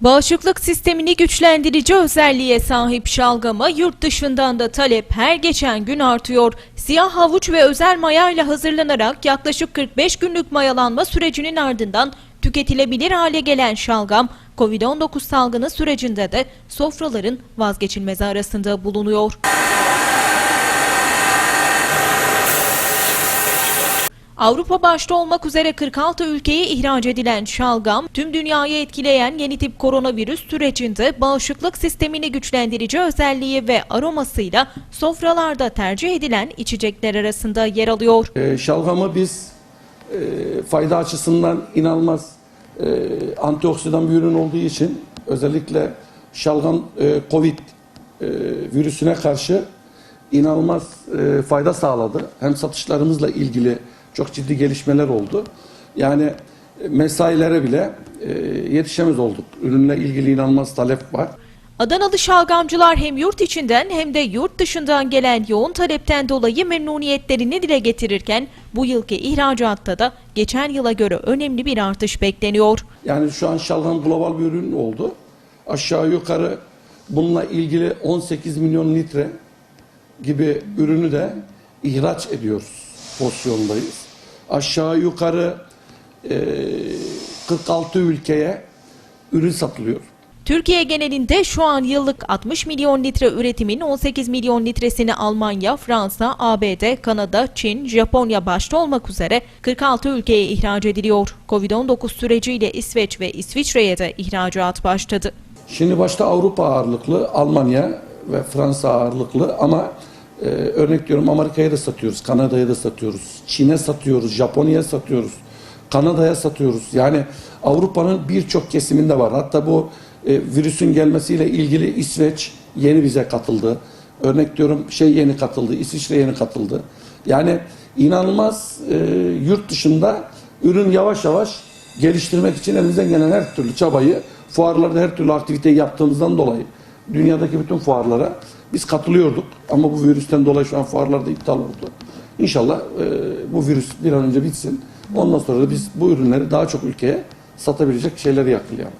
Bağışıklık sistemini güçlendirici özelliğe sahip şalgama yurt dışından da talep her geçen gün artıyor. Siyah havuç ve özel mayayla hazırlanarak yaklaşık 45 günlük mayalanma sürecinin ardından tüketilebilir hale gelen şalgam, Covid-19 salgını sürecinde de sofraların vazgeçilmezi arasında bulunuyor. Avrupa başta olmak üzere 46 ülkeye ihraç edilen şalgam, tüm dünyayı etkileyen yeni tip koronavirüs sürecinde bağışıklık sistemini güçlendirici özelliği ve aromasıyla sofralarda tercih edilen içecekler arasında yer alıyor. E, şalgamı biz e, fayda açısından inanılmaz e, antioksidan bir ürün olduğu için özellikle şalgam e, Covid e, virüsüne karşı inanılmaz e, fayda sağladı. Hem satışlarımızla ilgili çok ciddi gelişmeler oldu. Yani e, mesailere bile e, yetişemez olduk. Ürünle ilgili inanılmaz talep var. Adanalı şalgamcılar hem yurt içinden hem de yurt dışından gelen yoğun talepten dolayı memnuniyetlerini dile getirirken bu yılki ihracatta da geçen yıla göre önemli bir artış bekleniyor. Yani şu an şalgam global bir ürün oldu. Aşağı yukarı bununla ilgili 18 milyon litre gibi ürünü de ihraç ediyoruz. Pozisyondayız. Aşağı yukarı e, 46 ülkeye ürün satılıyor. Türkiye genelinde şu an yıllık 60 milyon litre üretimin 18 milyon litresini Almanya, Fransa, ABD, Kanada, Çin, Japonya başta olmak üzere 46 ülkeye ihraç ediliyor. Covid-19 süreciyle İsveç ve İsviçre'ye de ihracat başladı. Şimdi başta Avrupa ağırlıklı, Almanya ve Fransa ağırlıklı ama e, örnek diyorum Amerika'ya da satıyoruz, Kanada'ya da satıyoruz, Çin'e satıyoruz, Japonya'ya satıyoruz, Kanada'ya satıyoruz. Yani Avrupa'nın birçok kesiminde var. Hatta bu e, virüsün gelmesiyle ilgili İsveç yeni bize katıldı. Örnek diyorum şey yeni katıldı, İsviçre yeni katıldı. Yani inanılmaz e, yurt dışında ürün yavaş yavaş geliştirmek için elimizden gelen her türlü çabayı fuarlarda her türlü aktiviteyi yaptığımızdan dolayı dünyadaki bütün fuarlara biz katılıyorduk. Ama bu virüsten dolayı şu an fuarlarda iptal oldu. İnşallah e, bu virüs bir an önce bitsin. Ondan sonra da biz bu ürünleri daha çok ülkeye satabilecek şeyleri yakalayalım.